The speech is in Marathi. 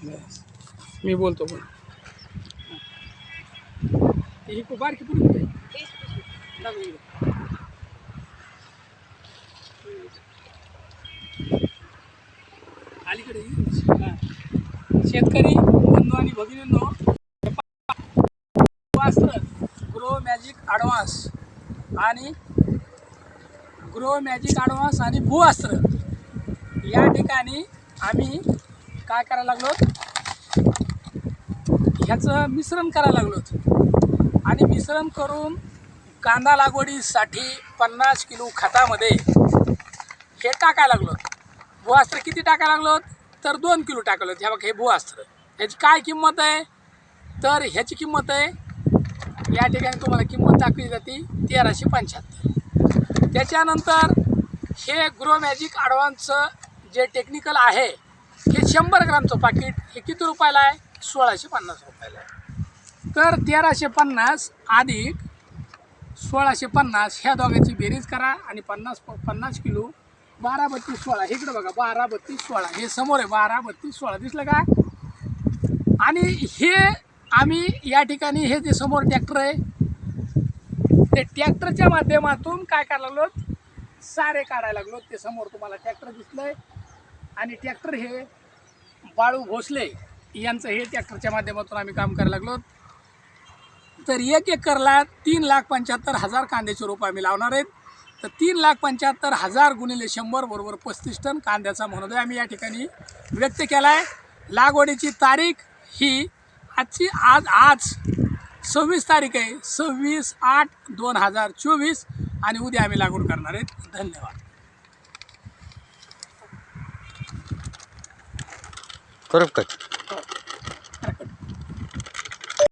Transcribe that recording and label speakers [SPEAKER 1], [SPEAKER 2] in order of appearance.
[SPEAKER 1] मी बोलतो पण. ही खूप बारकी पुढे कुठे अलीकडे शेतकरी बंधू आणि भगिनींनो वास्त्र ग्रो मॅजिक ॲडव्हान्स आणि ग्रो मॅजिक ॲडव्हान्स आणि भूअस्त्र या ठिकाणी आम्ही काय करायला लागलो ह्याचं मिश्रण करायला लागलो आणि मिश्रण करून कांदा लागवडीसाठी पन्नास किलो खतामध्ये हे टाकायला लागलो भूअस्त्र किती टाकायला लागलो तर दोन किलो टाकलं ह्या बघ हे भूअस्त्र. ह्याची काय किंमत आहे? तर ह्याची किंमत आहे या ठिकाणी तुम्हाला किंमत दाखवली जाते तेराशे पंच्याहत्तर. त्याच्यानंतर हे ग्रो मॅजिक ॲडव्हान्सचं जे टेक्निकल आहे हे शंभर ग्रामचं पाकिट हे किती रुपयाला आहे? सोळाशे पन्नास रुपयाला आहे. तर तेराशे पन्नास अधिक सोळाशे पन्नास ह्या दोघांची बेरीज करा आणि पन्नास पन्नास किलो बारा बत्तीस सोळा. इकडं बघा बारा बत्तीस सोळा. हे समोर आहे बारा बत्तीस सोळा. दिसलं का? आणि हे आम्ही या ठिकाणी हे जे समोर ट्रॅक्टर आहे ते ट्रॅक्टरच्या माध्यमातून काय करायला लागलो? सारे काढायला लागलो. ते समोर तुम्हाला ट्रॅक्टर आहे आणि ट्रॅक्टर हे बाळू भोसले यांचं हे ट्रॅक्टरच्या माध्यमातून आम्ही काम करायला लागलो. तर एक एकरला तीन लाख पंच्याहत्तर हजार कांद्याचे रोप आम्ही लावणार आहेत. तर तीन लाख पंच्याहत्तर हजार गुणिले शंभर बरोबर पस्तीस टन कांद्याचा मनोदय आम्ही या ठिकाणी व्यक्त केला आहे लागवडीची तारीख ही आजची आज आज सव्वीस तारीख आहे. सव्वीस आठ दोन हजार चोवीस आणि उद्या आम्ही लागवड करणार आहेत. धन्यवाद.
[SPEAKER 2] करू का